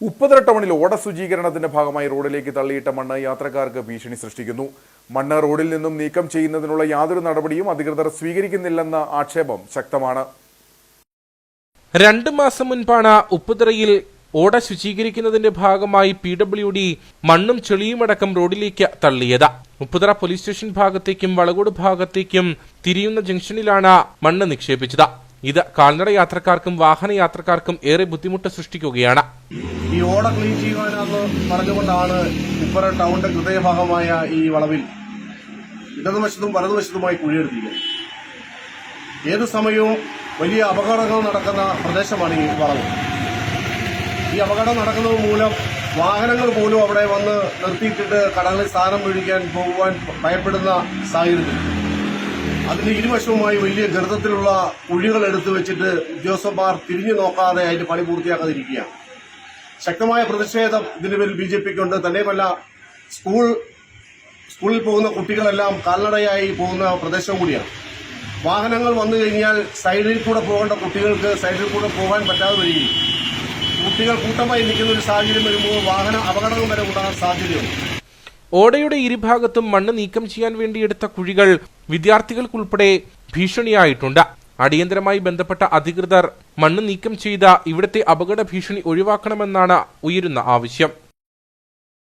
ഉപ്പുതര ടൗണിൽ ഓട ശുചീകരണത്തിന്റെ ഭാഗമായി റോഡിലേക്ക് തള്ളിയിട്ട മണ്ണ് യാത്രക്കാർക്ക് ഭീഷണി സൃഷ്ടിക്കുന്നു. മണ്ണ് റോഡിൽ നിന്നും നീക്കം ചെയ്യുന്നതിനുള്ള യാതൊരു നടപടിയും അധികൃതർ സ്വീകരിക്കുന്നില്ലെന്ന ആക്ഷേപം ശക്തമാണ്. രണ്ട് മാസം മുൻപാണ് ഉപ്പുതറയിൽ ഓട ശുചീകരിക്കുന്നതിന്റെ ഭാഗമായി പി ഡബ്ല്യു ഡി മണ്ണും ചെളിയുമടക്കം റോഡിലേക്ക് തള്ളിയത്. ഉപ്പുതറ പോലീസ് സ്റ്റേഷൻ ഭാഗത്തേക്കും വളകോട് ഭാഗത്തേക്കും തിരിയുന്ന ജംഗ്ഷനിലാണ് മണ്ണ് നിക്ഷേപിച്ചത്. ഇത് കാൽനട യാത്രക്കാർക്കും വാഹന യാത്രക്കാർക്കും ഏറെ ബുദ്ധിമുട്ട് സൃഷ്ടിക്കുകയാണ്. ഈ ഓട ക്ലീൻ ചെയ്യുവാനെന്ന് പറഞ്ഞുകൊണ്ടാണ് ഉപ്പറ ടൗണിന്റെ ഹൃദയഭാഗമായ ഈ വളവിൽ ഇടതുവശത്തും വലതുവശത്തുമായി കുഴിയെടുത്തിരിക്കുന്നത്. ഏത് സമയവും വലിയ അപകടങ്ങൾ നടക്കുന്ന പ്രദേശമാണ് ഈ വളവ്. ഈ അപകടം നടക്കുന്നത് മൂലം വാഹനങ്ങൾ പോലും അവിടെ വന്ന് നിർത്തിയിട്ടിട്ട് കടകളിൽ സ്ഥാനം ഒഴിക്കാൻ പോകുവാൻ ഭയപ്പെടുന്ന സാഹചര്യത്തിൽ. അതിന് ഇരുവശവുമായി വലിയ ഗർത്തത്തിലുള്ള കുഴികൾ എടുത്തു വെച്ചിട്ട് ഉദ്യോഗസ്ഥന്മാർ തിരിഞ്ഞു നോക്കാതെ അതിന്റെ പണി പൂർത്തിയാക്കാതിരിക്കുകയാണ്. ശക്തമായ പ്രതിഷേധം ഇതിന്റെ പേരിൽ ബി ജെ പിക്കുണ്ട്. തന്നെയുമല്ല സ്കൂൾ സ്കൂളിൽ പോകുന്ന കുട്ടികളെല്ലാം കാൽനടയായി പോകുന്ന പ്രദേശം കൂടിയാണ്. വാഹനങ്ങൾ വന്നു കഴിഞ്ഞാൽ സൈഡിൽ കൂടെ പോകേണ്ട കുട്ടികൾക്ക് സൈഡിൽ കൂടെ പോകാൻ പറ്റാതെ വരികയും കുട്ടികൾ കൂട്ടമായി നിൽക്കുന്ന ഒരു സാഹചര്യം വരുമ്പോൾ വാഹന അപകടങ്ങൾ വരെ ഉണ്ടാകാൻ സാധ്യതയുണ്ട്. ഓടയുടെ ഇരുഭാഗത്തും മണ്ണ് നീക്കം ചെയ്യാൻ വേണ്ടി എടുത്ത കുഴികൾ വിദ്യാർത്ഥികൾക്കുൾപ്പെടെ ഭീഷണിയായിട്ടുണ്ട്. അടിയന്തരമായി ബന്ധപ്പെട്ട അധികൃതർ മണ്ണ് നീക്കം ചെയ്ത ഇവിടുത്തെ അപകട ഭീഷണി ഒഴിവാക്കണമെന്നാണ് ഉയരുന്ന ആവശ്യം